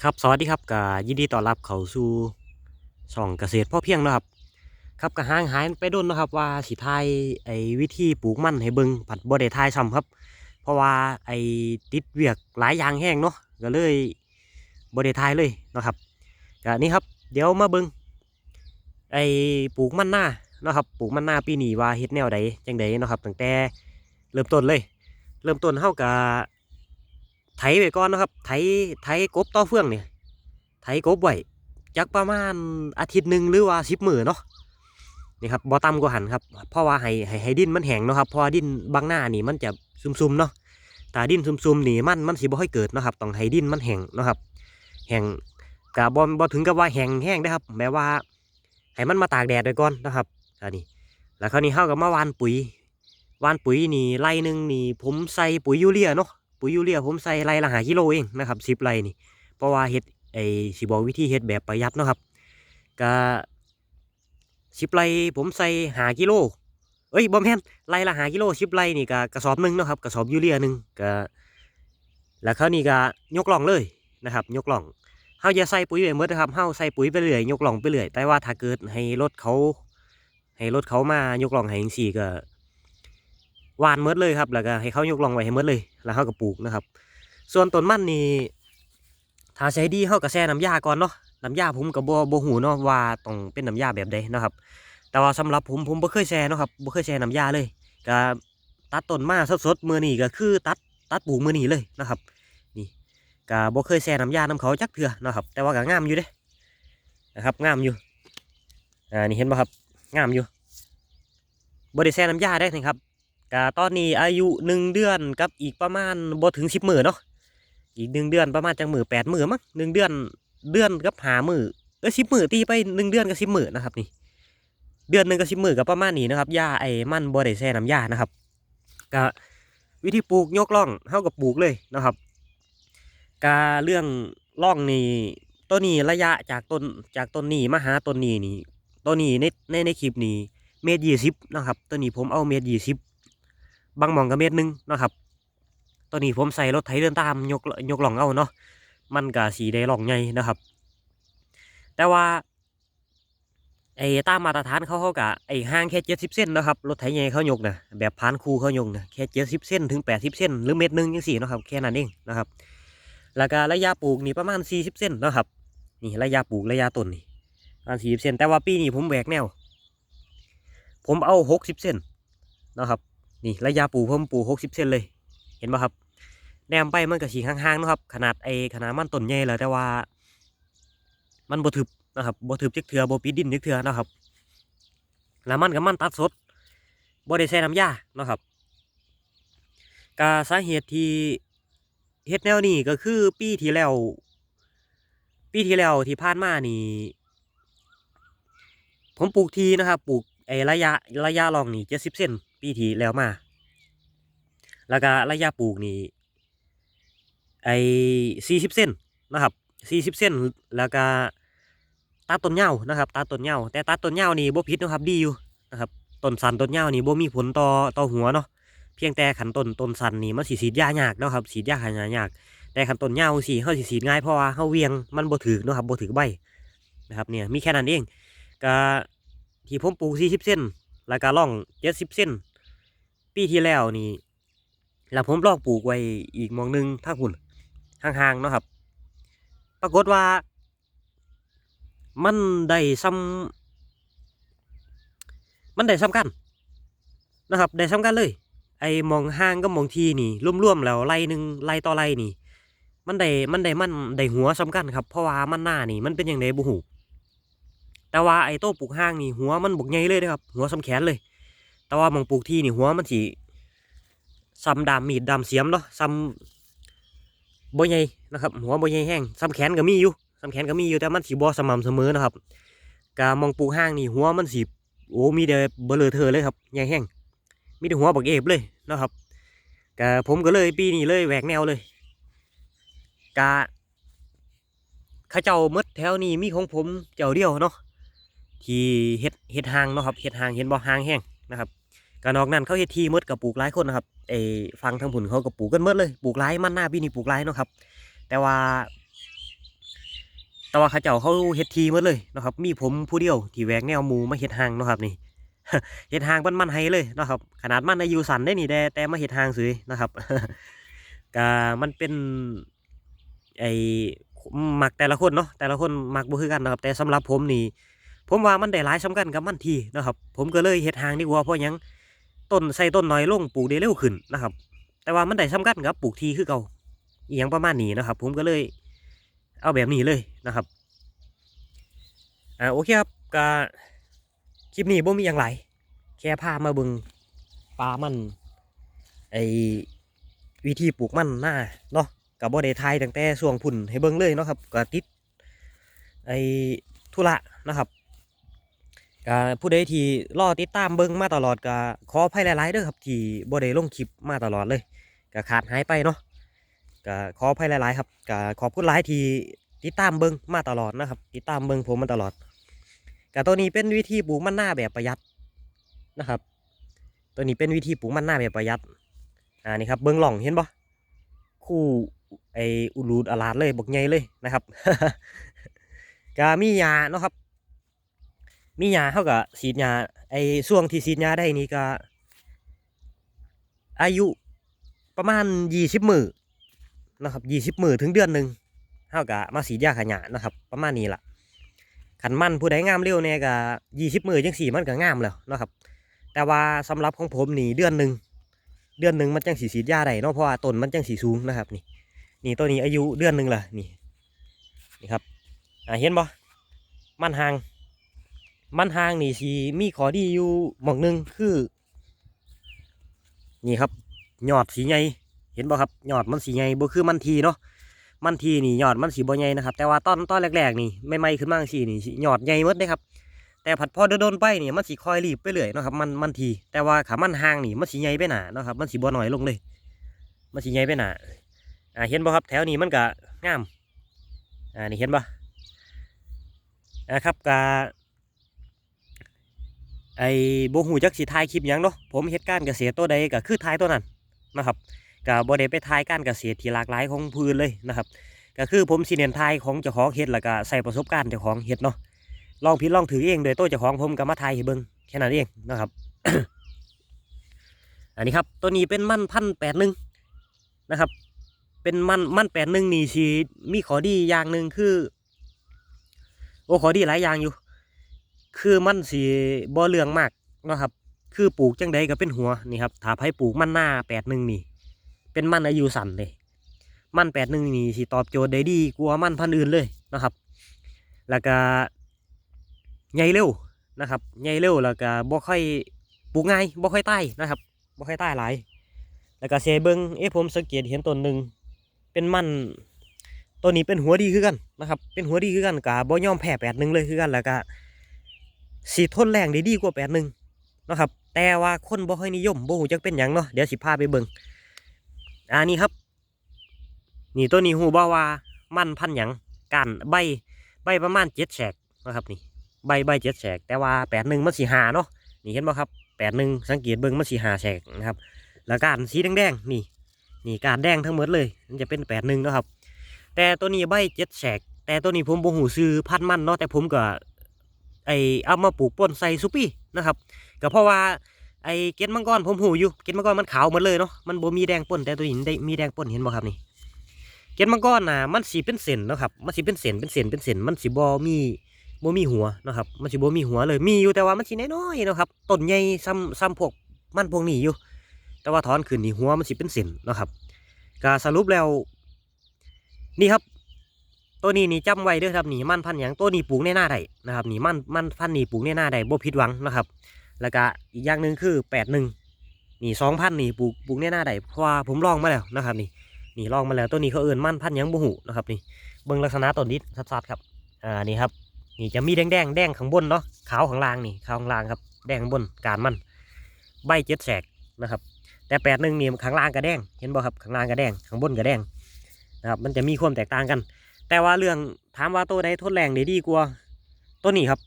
ครับสวัสดีครับก็ยินดีต้อนรับเข้าสู่ช่องเกษตรพ่อเพียงนะครับ ครับก็ห่างหายไปโดนนะครับ ว่าสิทายไอ้วิธีปลูกมันให้เบิงผัดบ่ได้ทายซ้ำครับ เพราะว่าไอ้ติดเวียกหลายอย่างแห้งเนาะก็เลยบ่ได้ทายเลยนะครับก็นี่ครับ เดี๋ยวมาเบิงไอ้ปลูกมันหน้านะครับปลูกมันหน้าปีนี้ว่าเฮ็ดแนวใดจังใดนะครับตั้งแต่เริ่มต้นเลย เริ่มต้นเฮาก็ ไถไปก่อนนะครับ ไถไถกบต่อเฟืองเนี่ยไถกบไว้จักประมาณอาทิตย์หนึ่งหรือว่าสิบมื้อเนาะนี่ครับบ่ต่ำกว่าหันครับเพราะว่าให้ให้ให้ดินมันแห้งเนาะครับพราะว่าดินบางหน้านี่มันจะซุ่มๆเนาะแต่ดินซุ่มๆนี่มันมันสิบ่ค่อยเกิดเนาะครับต้องให้ดินมันแห้งเนาะครับแห้งกะบ่บ่ถึงกับว่าแห้งแห้งได้ครับแบบว่าให้มันมาตากแดดไว้ก่อนนะครับอันนี้แล้วคราวนี้เฮาก็มาวานปุ๋ยว่านปุ๋ยนี่ไร่หนึ่งนี่ผมใส่ปุ๋ยยูเรียเนาะ ปุ๋ยยูเรียผมใส่ไรละ5กิโลเองนะครับ10ไรนี่ เพราะว่าเฮ็ดไอ้สิบอกวิธีเฮ็ดแบบประหยัดเนาะครับก็สิบไรผมใส่หากิโลเอ้ยบ่แม่นไรละหากิโลสิบไรนี่ก็กระสอบหนึ่งเนาะครับกระสอบยูเรียหนึ่งก็แล้วคราวนี้ก็ยกล่องเลยนะครับ ยกล่องเฮาอย่าใส่ปุ๋ยไปหมดนะครับเฮาใส่ปุ๋ยไปเรื่อยยกล่องไปเรื่อยแต่ว่าถ้าเกิดให้รถเขา ให้รถเขามายกล่องให้จังซี่ก็ หวานหมดเลยครับ แล้วก็ให้เขายกลองไว้ให้หมดเลย แล้วเฮาก็ปลูกนะครับ ส่วนต้นมันนี่ถ้าใช้ดีเขาก็แช่น้ำยาก่อนเนาะ น้ำยาผมกับบ่บ่หูเนาะว่าต้องเป็นน้ำยาแบบใดนะครับ แต่ว่าสำหรับผมผมบ่เคยแช่เนาะครับบ่เคยแช่น้ำยาเลยก็ตัดต้นมาสดๆมือนี้ก็คือตัดตัดปลูกมือนี้เลยนะครับ นี่ก็บ่เคยแช่น้ำยาน้ำเขาจักเทื่อนะครับ แต่ว่าก็งามอยู่เด้นะครับงามอยู่อ่านี่เห็นบ่ครับงามอยู่บ่ได้แช่น้ำยาได้นะครับ ก็ตอนนี้อายุหนึ่งเดือนกับอีกประมาณบ่ถึง10มื้อเนาะอีกหนึ่งเดือนประมาณจังหมือแปดหมือมั้งหนึ่งเดือนเดือนกับหาหมือเออสิบหมือตีไปหนึ่งเดือนกับสิบหมือนนะครับนี่เดือนหนึ่งกับสิบหมือกับประมาณนี้นะครับหญ้าไอ้มันบริแซ่น้ำหญ้านะครับก็วิธีปลูกยกล่องเท่ากับปลูกเลยนะครับกาเรื่องล่องนี่ต้นนี้ระยะจากต้นจากต้นนี้มาหาต้นนี้นี่ต้นนี้ในในในคลิปนี้เมตรยี่สิบนะครับต้นนี้ผมเอาเมตรยี่สิบ บางมองกับเมตรหนึ่งนะครับ ตอนนี้ผมใส่รถไถเดินตามยกยกหล่องเอาเนาะมันก็สีได้หล่องใหญ่นะครับ แต่ว่าไอ้ตามมาตรฐานเขาเขากะไอ้ห่างแค่เจ็ดสิบเส้นนะครับรถไถใหญ่เขายกนะแบบพานคูเขายกนะแค่เจ็ดสิบเส้นถึงแปดสิบเส้นหรือเมตรหนึ่งยังสี่นะครับแค่นั้นเองนะครับแล้วก็ระยะปลูกนี่ประมาณสี่สิบเส้นนะครับนี่ระยะปลูกระยะต้นนี่ประมาณสี่สิบเส้นแต่ว่าปีนี้ผมแหวกแนว ผมเอาหกสิบเส้นนะครับ นี่ระยะปลูกผมปูหกสิบเส้นเลย เห็นป่ะครับแนมไปมันก็สีห่างๆนะครับ ขนาดไอขนาดมันต้นใหญ่แล้วแต่ว่า มันบ่ทึบนะครับบ่ทึบจักเทือบ่ปิดดินจักเทือนะครับ แล้วมันกับมันตัดสดบ่ได้ใส่น้ำยานะครับกาสาเหตุที่เฮ็ดแนวนี้ก็คือปีที่แล้วปีที่แล้วที่ผ่านมานี่ ผมปลูกทีนะครับ ปลูกไอระยะระยะรองนี่เจ็ดสิบเซน ปีที่แล้วมา แล้วก็ระยะปลูกนี่ไอ้สี่สิบเซนนะครับสี่สิบเซนแล้วก็ตัดต้นเหย้านะครับตัดต้นเหย้าแต่ตัดต้นเหย้านี่บ่ผิดนะครับดีอยู่นะครับต้นสันต้นเหย้านี่บ่มีผลต่อต่อหัวเนาะเพียงแต่ขันต้นต้นสันนี่มันสีสีดยายากเนาะครับสีดยาหายาก แต่ขันต้นเหย้าสีเฮาสีสีง่ายเพราะว่าเฮาเวียงมันบ่ถึกเนาะครับบ่ถึกใบนะครับเนี่ยมีแค่นั้นเองก็ที่ผมปลูกสี่สิบเซนแล้วก็ร่องเจ็ดสิบเซน ปีที่แล้วนี่แล้วผมลองปลูกไว้อีกมองหนึงถ้าหุ่นห่างๆเนาะครับ ปรากฏว่า มันได้ซ้ำมันได้ซ้ำกันนะครับได้ซ้ำกันเลย ไอ้มองห่างกับมองทีนี่ร่วมๆแล้วไล่หนึ่งไล่ต่อไล่นี่ มันได้มันได้มันได้หัวซ้ำกันครับ เพราะว่ามันหน้านี่มันเป็นอย่างไรบุหูแต่ว่าไอ้โต้ปลูกห่างนี่หัวมันบกใหญ่เลยนะครับ หัวซ้ำแขนเลย แต่ว่ามองปลูกที่นี่หัวมันสีซ้ำดามมีดดามเสียมเนาะซ้ำบ่ใหญ่นะครับ หัวบ่ใหญ่แห้งซ้ำแขนก็มีอยู่ซ้ำแขนก็มีอยู่แต่มันสีบ่สม่ำเสมอนะครับกามองปลูกห้างนี่หัวมันสีโอ้มีแต่เบลอเธอเลยครับใหญ่แห้งมีแต่หัวบักเอฟเลยนะครับกะผมก็เลยปีนี้เลยแหวกแนวเลยกะข้าเจ้าหมดแถวนี้มีของผมเจ้าเดียวเนาะที่เฮ็ดเฮ็ดหางเนาะครับเฮ็ดหางเห็นบ่หางแห้งนะครับ ก็นอกนั้นเขาเฮ็ดทีหมดกับปลูกหลายคนนะครับไอ้ฟังทางผุนเขาก็ปลูกกันหมดเลยปลูกหลายมันหน้าปีนี้ปลูกหลายเนาะครับ แต่ว่า แต่ว่าเขาเจ้าเขาเฮ็ดทีหมดเลยนะครับ มีผมผู้เดียวที่แหวกแนวหมูมาเฮ็ดหางเนาะครับนี่เฮ็ดหางมันมันให้เลยนะครับ ขนาดมันอายุสั้นได้นี่แต่แต่มาเฮ็ดหางซื้อนะครับก็มันเป็นไอ้มักแต่ละคนเนาะแต่ละคนมักบ่คือกันนะครับ แต่สำหรับผมนี่ ผมว่ามันได้หลายสำคัญกับมันทีนะครับ ผมก็เลยเฮ็ดหางดีกว่าเพราะยัง ต้นใส่ต้นน้อยลงปลูกได้เร็วขึ้นนะครับ แต่ว่ามันได้สำคัญกับปลูกทีคือเก่าอียงประมาณนี้นะครับ ผมก็เลยเอาแบบนี้เลยนะครับอ่าโอเคครับก็คลิปนี้บ่มีอย่างไรแค่พามาเบิงปลามันไอวิธีปลูกมันหน้าเนาะกับบ่ได้ทายตั้งแต่ช่วงพุ่นให้เบิ่งเลยเนาะครับก็ติดไอธุระนะครับ ก็ผู้ใดที่รอติดตามเบิ่งมาตลอดก็ขออภัยหลายๆเด้อครับที่บ่ได้ลงคลิปมาตลอดเลยก็ขาดหายไปเนาะก็ขออภัยหลายๆครับก็ขอบคุณหลายที่ติดตามเบิ้งมาตลอดนะครับ ติดตามเบิ้งผมมาตลอดก็ตัวนี้เป็นวิธีปลูกมันหน้าแบบประหยัดนะครับ ตัวนี้เป็นวิธีปลูกมันหน้าแบบประหยัดอ่านี่ครับเบิ้งหล่องเห็นปะคู่ไออุลูดอลาดเลยบกใหญ่เลยนะครับ ก็มียาเนาะครับ มียาเท่ากับฉีดยาไอช่วงที่ฉีดยาได้นี่ก็ อายุประมาณยี่สิบมือนะครับยี่สิบมือถึงเดือนหนึ่งเท่ากับมาสีดยาขยะนะครับ ประมาณนี้ล่ะขันมันผู้ใดงามเร็วเนี่ยก็ยี่สิบมือจังสี่มันก็งามแล้วนะครับ แต่ว่าสำหรับของผมนี่เดือนหนึ่งเดือนหนึ่งมันจังสีสีดยาได้เนาะเพราะว่าต้นมันจังสีสูงนะครับนี่นี่ตัวนี้อายุเดือนหนึ่งละนี่นี่ครับเห็นบ่มันห่าง มันหางนี่สีมีขอดีอยู่หมองหนึ่งคือ นี่ครับยอดสีใหญ่เห็นบ่ครับยอดมันสีใหญ่บ่คือมันทีเนาะมันทีนี่ยอดมันสีบ่ใหญ่นะครับ แต่ว่าตอนตอนแรกๆนี่ไม่ไม่ขึ้นมากสีนี่สิยอดใหญ่หมดเลยครับ แต่ผัดพอโดนไปนี่มันสีคอยรีบไปเรื่อยนะครับมันมันที แต่ว่าขามันห่างนี่มันสีใหญ่ไปหนาเนาะครับมันสีบ่หน้อยลงเลย มันสีใหญ่ไปหนาอ่าเห็นบ่ครับแถวนี้มันก็งามอ่านี่เห็นบ่อ่าครับกา ไอ้บ่ฮู้จักสิถ่ายคลิปหยังเนาะผมเฮ็ดการเกษตรตัวใดก็คือถ่ายตัวนั้นนะครับก็บ่ได้ไปทายการเกษตรที่หลากหลายของพื้นเลยนะครับ ก็คือผมสิเน้นทายของเจ้าของเฮ็ดแล้วก็ใส่ประสบการณ์เจ้าของเฮ็ดเนาะลองผิดลองถือเองโดยตัวเจ้าของผมก็มาทายให้เบิ่งแค่นั้นเองนะครับ อันนี้ครับตัวนี้เป็นมันพันแปดหนึ่งนะครับ เป็นมันมันแปดหนึ่งนี่สิมีขอดีอย่างหนึ่งคือ โอ้ขอดีหลายอย่างอยู่ คือมันสีบ่เหลืองมากเนาะครับ คือปลูกจังใดก็เป็นหัวนี่ครับถ้าไผปลูกมันหน้าแปดหนึ่งนี่ เป็นมันอายุสั้นเลย มันแปดหนึ่งนี่สิตอบโจทย์ได้ดีกว่ามันพันอื่นเลยนะครับ แล้วก็ใหญ่เร็วนะครับใหญ่เร็วแล้วก็บ่ค่อยปลูกง่ายบ่ค่อยใต้นะครับบ่ค่อยใต้หลายแล้วก็เสเบิงเอ้ผมสังเกตเห็นต้นหนึ่งเป็นมันตัวนี้เป็นหัวดีคือกันนะครับ เป็นหัวดีคือกันกับบ่ยอมแพ้แปดหนึ่งเลยคือกันแล้วก็ สีทนแรงได้ดีกว่าแปดหนึ่งนะครับ แต่ว่าคนบ่ค่อยนิยมบ่ฮู้จักเป็นหยังเนาะเดี๋ยวสิพาไปเบิงอันนี้ครับ นี่ตัวนี้หูบ่ว่ามันพันหยังกันใบใบประมาณเจ็ดแฉกนะครับนี่ใบใบเจ็ดแฉกแต่ว่าแปดหนึ่งมันสีหาเนาะนี่เห็นบ่ครับแปดหนึ่งสังเกตเบิ่งมันสีหาแฉกนะครับ แล้วการสีแดงๆนี่นี่การแดงทั้งหมดเลยมันจะเป็นแปดหนึ่งนะครับ แต่ตัวนี้ใบเจ็ดแฉกแต่ตัวนี้ผมบ่หูซื้อพันมันเนาะแต่ผมก็ ไอเอามาปลูกป่นใส่ซุปี้นะครับก็เพราะว่าไอ้เก็ดมังกรผมหูอยู่เก็ดมังกรมันขาวหมดเลยเนาะมันบ่มีแดงป่นแต่ตัวนี้ได้มีแดงป่นเห็นบ่ครับนี่เก็ดมังกรน่ะมันสีเป็นเส้นนะครับมันสีเป็นเส้นเป็นเส้นเป็นเส้นมันสีบ่มีบ่มีหัวนะครับมันสีบ่มีหัวเลยมีอยู่แต่ว่ามันสีน้อยๆนะครับต้นใหญ่ซ้ำซ้ำพวกมันพวกนี้อยู่ แต่ว่าถอนขึ้นนี่หัวมันสีเป็นเส้นนะครับก็สรุปแล้วนี่ครับ ตัวนี้นี่จำไว้เด้อครับนี่มันพันธุ์หยังตัวนี้ปลูกในหน้าได้นะครับนี่มันมันพันนี่ปลูกในหน้าได้บ่ผิดหวังนะครับ แล้วก็อีกอย่างหนึ่งคือแปดหนึ่งนี่สองพันนี่ปลูกปลูกในหน้าได้เพราะว่าผมลองมาแล้วนะครับนี่นี่ลองมาแล้วตัวนี้เขาเอินมั่นพันธุ์หยังบุหูนะครับนี่เบิ่งลักษณะต้นนิดชัดๆครับอ่านี่ครับนี่จะมีแดงแดงๆแดงข้างบนเนาะขาวข้างล่างนี่ขาวข้างล่างครับแดงข้างบนการมัน ใบเจ็ดแสกนะครับ แต่แปดหนึ่งนี่ข้างล่างก็แดงเห็นบ่ครับข้างล่างก็แดงข้างบนก็แดงนะครับมันจะมีความแตกต่างกัน แต่ว่าเรื่องถามว่าตัวใดทนแรงได้ดีกว่าตัวนี้ครับ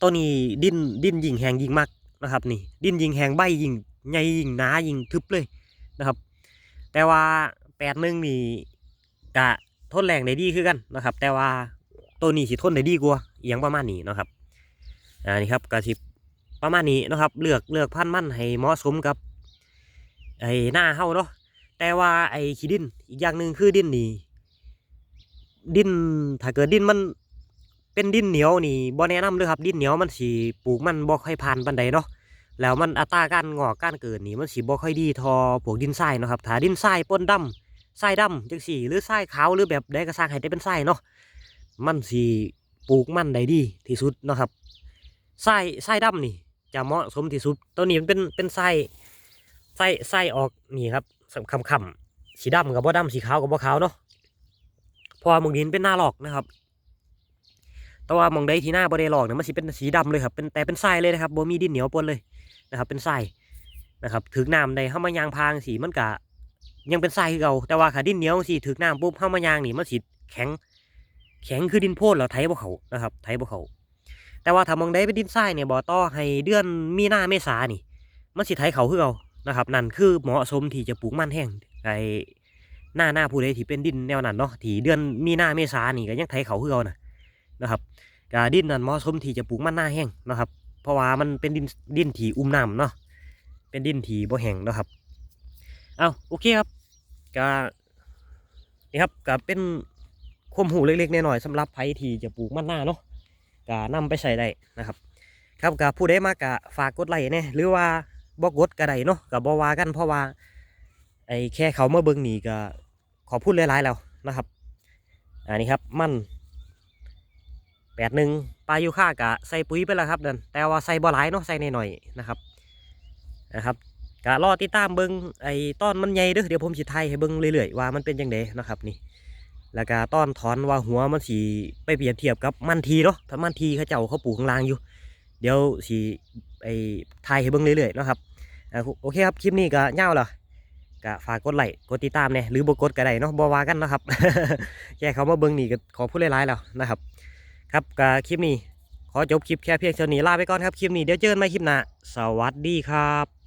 ตัวนี้ดินดินยิงแหงยิงมากนะครับนี่ ดินยิงแหงใบยิงใหญ่ยิงหนายิงทึบเลยนะครับ แต่ว่าแปดหนึ่งนี่กะทนแรงได้ดีคือกันนะครับ แต่ว่าตัวนี้สิทนได้ดีกว่าอย่างประมาณนี้นะครับอ่านี่ครับก็สิบประมาณนี้นะครับ เลือกเลือกพันธุ์มันให้เหมาะสมกับไอ้หน้าเฮาเนาะแต่ว่าไอ้ขี้ดินอีกอย่างหนึ่งคือดินนี่ ดินถ้าเกิดดินมันเป็นดินเหนียวนี่บ่แนะนำเลยครับดินเหนียวมันสิปลูกมันบ่ค่อยผ่านปานใดเนาะแล้วมันอัตราการงอกการเกิดนี่มันสิบ่ค่อยดีทอพวกดินทรายเนาะครับถ้าดินทรายปนดำทรายดำจังสี่หรือทรายขาวหรือแบบใดก็สร้างให้ได้เป็นทรายเนาะมันสิปลูกมันได้ดีที่สุดเนาะครับทรายทรายดำนี่ จะเหมาะสมที่สุดตัวนี้มันเป็นเป็นทรายทรายทรายออกนี่ครับคำคำสีดำกับบ่ดำสีขาวกับบ่ขาวเนาะ พราะว่าหมองดินเป็นหน้าหลอกนะครับ แต่ว่าหมองใดที่หน้าบ่ได้หลอกเนี่ยมันสิเป็นสีดำเลยครับเป็นแต่เป็นทรายเลยนะครับบ่มีดินเหนียวปนเลยนะครับ เป็นทรายนะครับถึกน้ำใดเข้ามายางพางสีมันกะยังเป็นทรายคือเก่าแต่ว่าขาดินเหนียวสีถึกน้ำปุ๊บเข้ามายางนี่มันสีแข็ง แข็งคือดินโพดแล้วไถบ่เขานะครับไถบ่เขาแต่ว่าถ้ามองได้เป็นดินทรายเนี่ยบ่ต่อให้เดือนมีหน้าเมษานี่ มันสิไถเขาคือเก่านะครับ นั่นคือเหมาะสมที่จะปลูกมันแห้งไอ หน้าหน้าผู้ใดที่เป็นดินแนวนั้นเนาะที่เดือนมีหน้าเมษานี่ก็ยังไถเขาคือเก่านะนะครับกาดินนั้นเหมาะสมที่จะปลูกมันหน้าแห้งนะครับ เพราะว่ามันเป็นดินดินที่อุ้มน้ำเนาะเป็นดินที่บ่แห้งนะครับเอาโอเคครับก็นี่ครับก็เป็นความหูเล็กๆน้อยๆสำหรับไผที่จะปลูกมันหน้าเนาะก็นำไปใช้ได้นะครับ ครับกับผู้ใดมากกะฝากกดไลค์เนี่ยหรือว่าบ่กกดก็ไดเนาะก็บ่ว่ากันเพราะว่า อ้แค่เขาเมาเบิ่งนี่ก็ขอพูดหลายๆแล้วนะครับ อันนี้ครับมันแปดหนึ่งปลายูค่ากะใส่ปุ๋ยไปแล้วครับเดินแต่ว่าใส่บ่หลายเนาะใส่หน่อยๆนะครับนะครับกะรอติดตามเบิ่งไอ้ต้นมันใหญ่เด้อเดี๋ยวผมสิไทยให้เบิ่งเรื่อยๆว่ามันเป็นจังไดนะครับนี่แล้วก็ต้นถอนว่าหัวมันสีไปเปรียบเทียบกับมันทีเนาะถ้ามันทีเขาเจ้าเขาปลูกข้างล่างอยู่ เดี๋ยวสีไอ้ไทยให้เบิ่งเรื่อยๆนะครับอ่าโอเคครับคลิปนี้ก็ยาวแล้ว ก็ฝากกดไลค์กดติดตามเนี่ยหรือบ่กดก็ได้เนาะบ่ว่ากันเนาะครับแค่เขามาเบิ่งนี่ก็ขอพูดหลายๆแล้วนะครับ ครับก็คลิปนี้ขอจบคลิปแค่เพียงเท่านี้ลาไปก่อนครับคลิปนี้เดี๋ยวเจอกันใหม่คลิปหน้าสวัสดีครับ